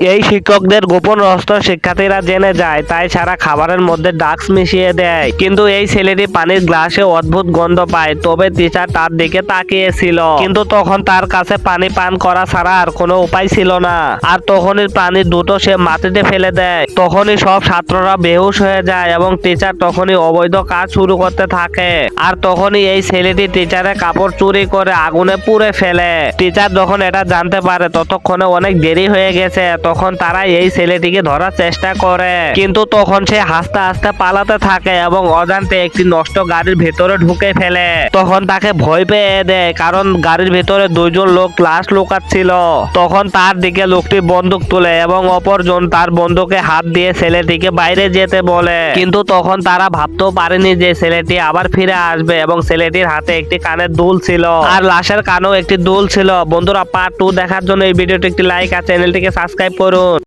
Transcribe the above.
এই শিক্ষকদের গোপন রহস্য শিক্ষার্থীরা জেনে যায়, তাই সারা খাবারের মধ্যে ডাক্স মিশিয়ে দেয়। কিন্তু এই ছেলেটি পানির গ্লাসে অদ্ভুত গন্ধ পায়, তবে টিচার তার দিকে তাকিয়েছিল। কিন্তু তখন তার কাছে পানি পান করা ছাড়া আর কোনো উপায় ছিল না। আর তখনই পানি দুটো সে মাটিতে ফেলে দেয়। তখনই সব ছাত্ররা বেহুশ হয়ে যায় এবং টিচার তখনই অবৈধ কাজ শুরু করতে থাকে। আর তখনই এই ছেলেটি টিচারের কাপড় চুরি করে আগুনে পুড়ে ফেলে। টিচার যখন এটা জানতে পারে, ততক্ষণে অনেক দেরি হয়ে গেছে। তখন তারা এই ছেলেটিকে ধরার চেষ্টা করে। কিন্তু তখন সে হাসতে হাসতে পালাতে থাকে এবং অজান্তে একটি নষ্ট গাড়ির ভেতরে ঢুকে ফেলে। তখন তাকে ভয় পেয়ে দেয়, কারণ গাড়ির ভেতরে দুইজন লোক লাশ লুকাচ্ছিল। তখন তার দিকে লোকটি বন্দুক তুলে এবং অপরজন তার বন্ধুকে হাত দিয়ে ছেলেটিকে বাইরে যেতে বলে। কিন্তু তখন তারা ভাবতেও পারেনি যে ছেলেটি আবার ফিরে আসবে এবং ছেলেটির হাতে একটি কানের দুল ছিল। আর লাশের কানেও একটি দুল ছিল। বন্ধুরা পার্ট টু দেখার জন্য এই ভিডিওটি একটি লাইক আর চ্যানেলটিকে সাবস্ক্রাইব করুন